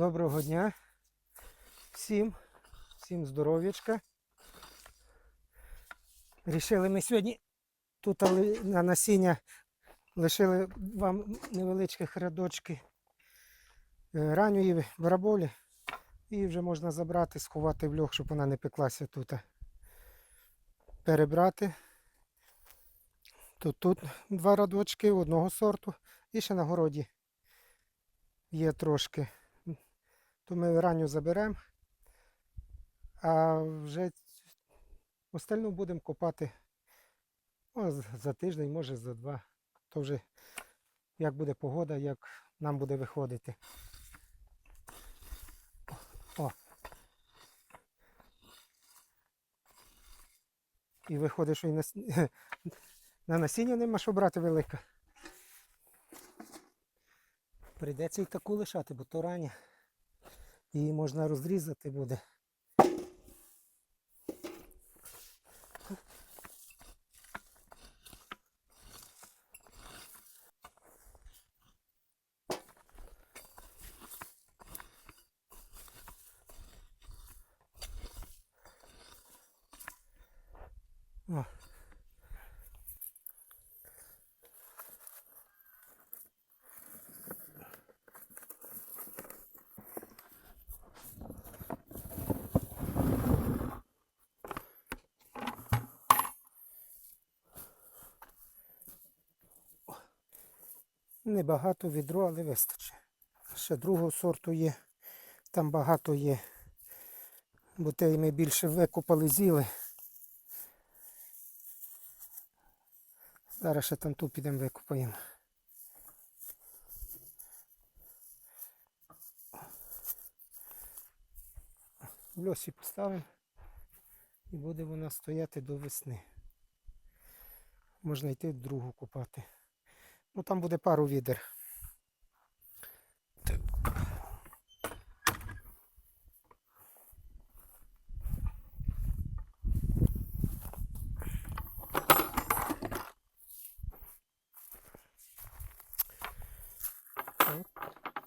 Доброго дня. Всім, всім здоров'ячка. Рішили ми сьогодні тут на насіння лишили вам невеличкі рядочки е, ранньої бараболі. І вже можна забрати, сховати в льох, щоб вона не пеклася тут. Перебрати. Тут, тут два радочки одного сорту. І ще на городі є трошки. То ми ранню заберемо. А вже остальну будемо копати ну, за тиждень, може за два. То вже як буде погода, як нам буде виходити. О. І виходить, що і на, на насіння нема що брати велике. Прийдеться і таку лишати, бо то рання. Її можна розрізати буде. Небагато відро, але вистачить. Ще другого сорту є. Там багато є. Бо те ми більше викопали зіли. Зараз ще там ту підемо викопаємо. В льосі поставимо і буде вона стояти до весни. Можна йти другу копати. Ну там буде пару відер.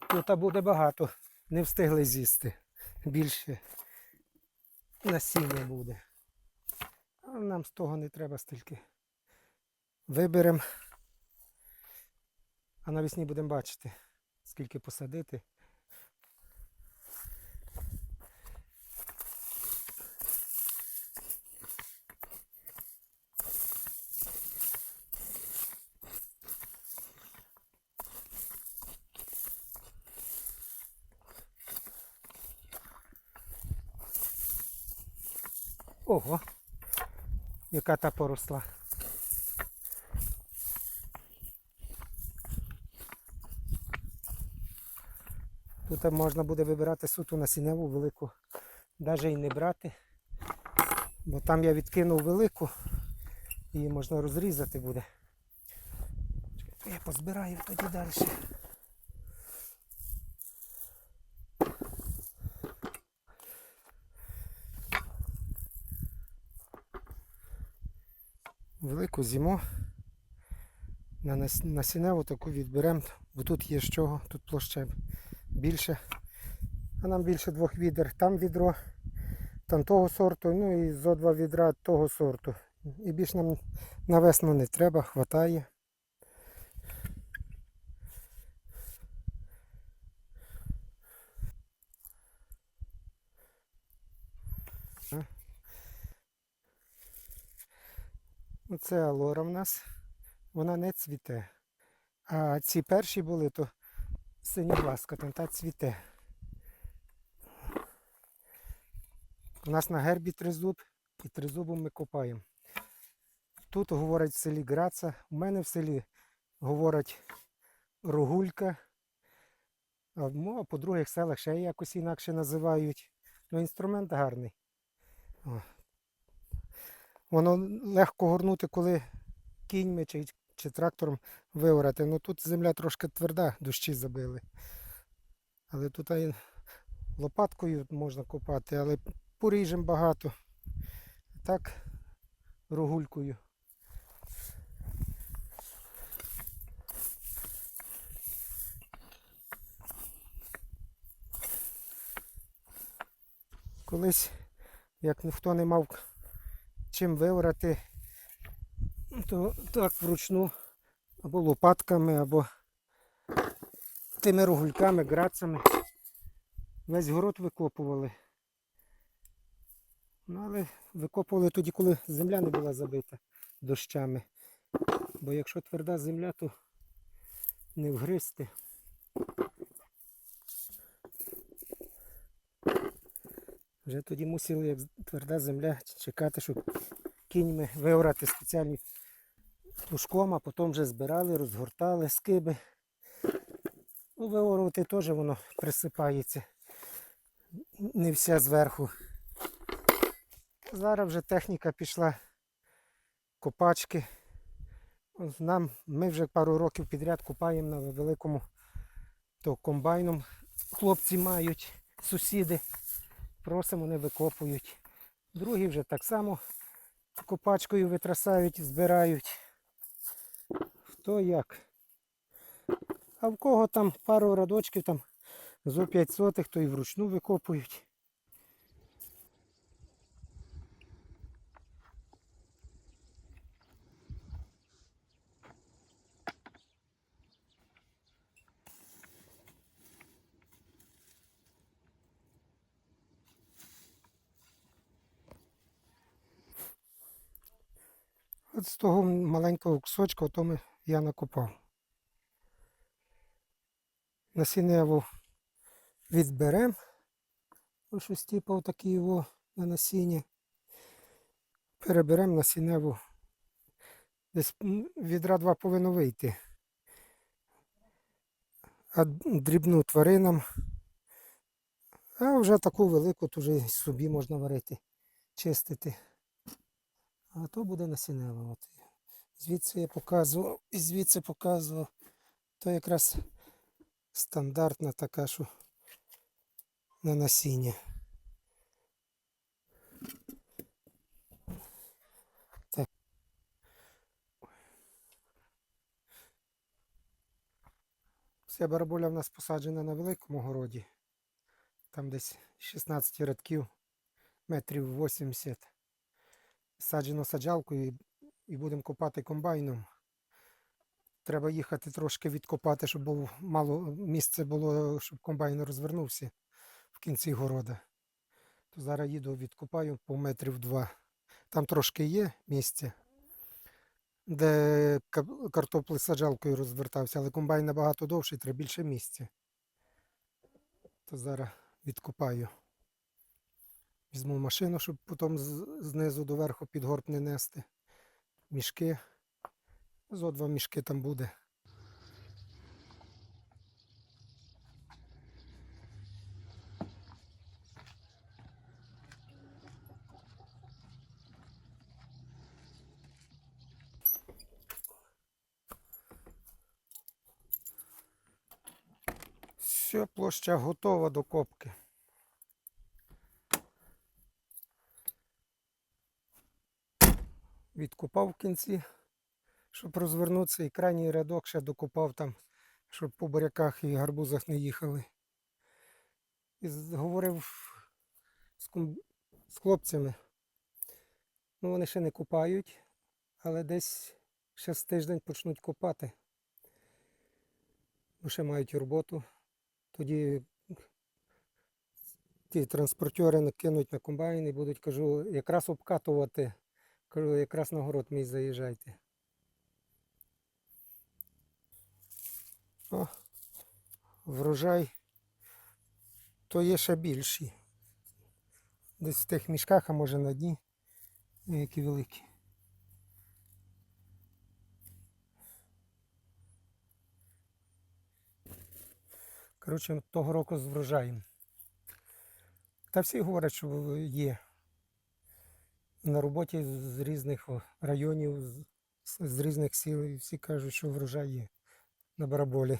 Тут буде багато. Не встигли з'їсти. Більше насіння буде. А нам з того не треба стільки. Виберемо. А навесні будемо бачити, скільки посадити. Ого, яка та поросла. Тут можна буде вибирати суту насінневу велику, навіть і не брати. Бо там я відкинув велику, її можна розрізати буде. Я позбираю тоді далі. Велику зиму на насінневу таку відберемо, бо тут є з чого, тут площа більше. А нам більше двох відер. Там відро, там того сорту, ну і зо два відра того сорту. І більше нам на весну не треба, хватає. А. Оце алора в нас. Вона не цвіте. А ці перші були, то синьогласка, там та цвіте. У нас на гербі тризуб і тризубом ми копаємо. Тут говорять в селі Граца, у мене в селі говорять рогулька. Ну, а по других селах ще якось інакше називають. Ну, інструмент гарний. О. Воно легко горнути, коли кіньми чи, чи трактором виорати. Ну тут земля трошки тверда, дощі забили. Але тут лопаткою можна копати, але поріжем багато. Так, рогулькою. Колись, як ніхто не мав чим виорати, то так вручну або лопатками, або тими рогульками, грацами. Весь город викопували. Ну, але викопували тоді, коли земля не була забита дощами. Бо якщо тверда земля, то не вгризти. Вже тоді мусили, як тверда земля, чекати, щоб кіньми виорати спеціальні плужком, а потім вже збирали, розгортали скиби. Ну, виорувати теж воно присипається. Не вся зверху. Зараз вже техніка пішла, копачки. Нам, ми вже пару років підряд копаємо на великому то комбайном. Хлопці мають, сусіди. Просимо, вони викопують. Другі вже так само копачкою витрасають, збирають. Хто як. А в кого там пару радочків там зо 5 сотих, то і вручну викопують. От з того маленького кусочка, то ми я накопав. Насінневу відберемо. Ось типу такі його на насіння. Переберемо насінневу. Десь відра два повинно вийти. А дрібну тваринам. А вже таку велику, то вже собі можна варити, чистити. А то буде насінева. Звідси я показував і звідси показував. То якраз стандартна така, що на насіння. Так. Ця бараболя в нас посаджена на великому городі. Там десь 16 рядків, метрів 80 саджено саджалкою і- будемо копати комбайном. Треба їхати трошки відкопати, щоб був мало місце було, щоб комбайн розвернувся в кінці города. То зараз їду, відкопаю по метрів два. Там трошки є місце, де картопли саджалкою розвертався, але комбайн набагато довший, треба більше місця. То зараз відкопаю. Візьму машину, щоб потім знизу до верху під горб не нести. Мішки. Зо два мішки там буде. Все, площа готова до копки. Відкопав в кінці, щоб розвернутися, і крайній рядок ще докопав там, щоб по буряках і гарбузах не їхали. І говорив з, ком- з хлопцями. Ну, вони ще не копають, але десь ще з тиждень почнуть копати. Бо ще мають роботу. Тоді ті транспортери накинуть на комбайн і будуть, кажу, якраз обкатувати Кажу, якраз на город мій заїжджайте. О, врожай то є ще більші. Десь в тих мішках, а може на дні. Які великі. Коротше, того року з врожаєм. Та всі говорять, що є на роботі з різних районів, з різних сіл, і всі кажуть, що врожай є на бараболі.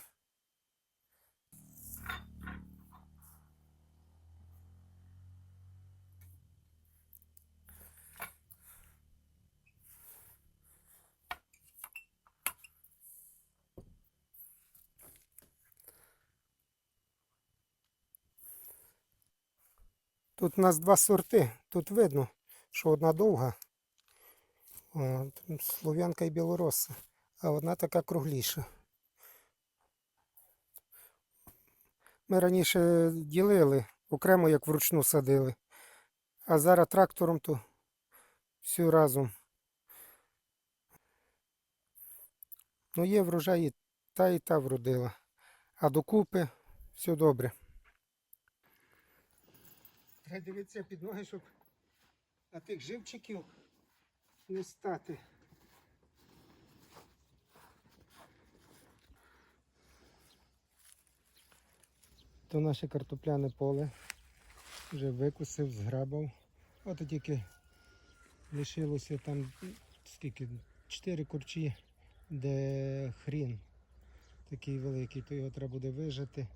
Тут у нас два сорти, тут видно що одна довга. Слов'янка і білороса. А одна така кругліша. Ми раніше ділили, окремо як вручну садили. А зараз трактором то всю разом. Ну, є врожай і та і та вродила. А докупи все добре. Треба дивитися під ноги, щоб на тих живчиків не стати. То наше картопляне поле вже викусив, зграбав. От тільки лишилося там скільки, чотири курчі, де хрін такий великий, то його треба буде вижити.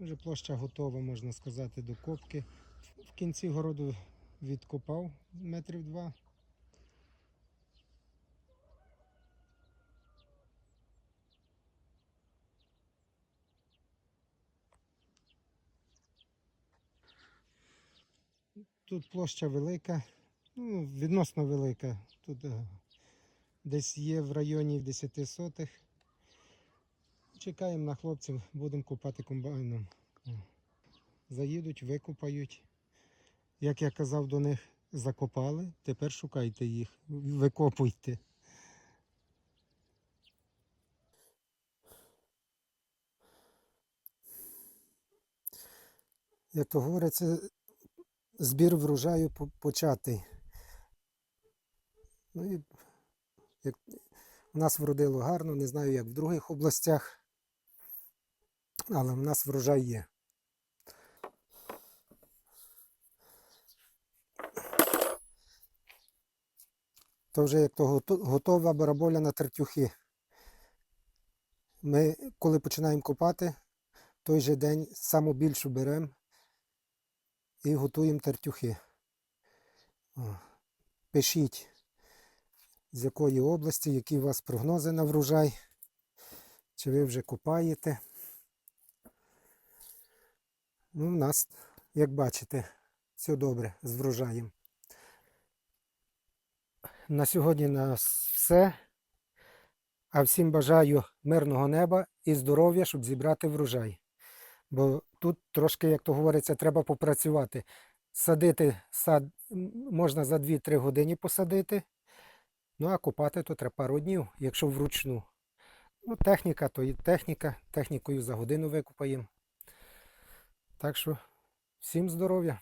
Вже площа готова, можна сказати, до копки. В кінці городу відкопав метрів два. Тут площа велика, ну, відносно велика. Тут е, десь є в районі 10 сотих. Чекаємо на хлопців, будемо купати комбайном. Заїдуть, викопають. Як я казав до них, закопали, тепер шукайте їх, викопуйте. Як то говориться, збір врожаю по- початий. Ну і як у нас вродило гарно, не знаю, як в других областях, але в нас врожай є. То вже як то готова бараболя на тертюхи. Ми, коли починаємо копати, той же день саму більшу беремо і готуємо тертюхи. Пишіть, з якої області, які у вас прогнози на врожай, чи ви вже копаєте. Ну, у нас, як бачите, все добре з врожаєм. На сьогодні у нас все. А всім бажаю мирного неба і здоров'я, щоб зібрати врожай. Бо тут трошки, як то говориться, треба попрацювати. Садити сад можна за 2-3 години посадити. Ну а копати то треба пару днів, якщо вручну. Ну, техніка, то і техніка. Технікою за годину викопаємо. Так що всім здоров'я.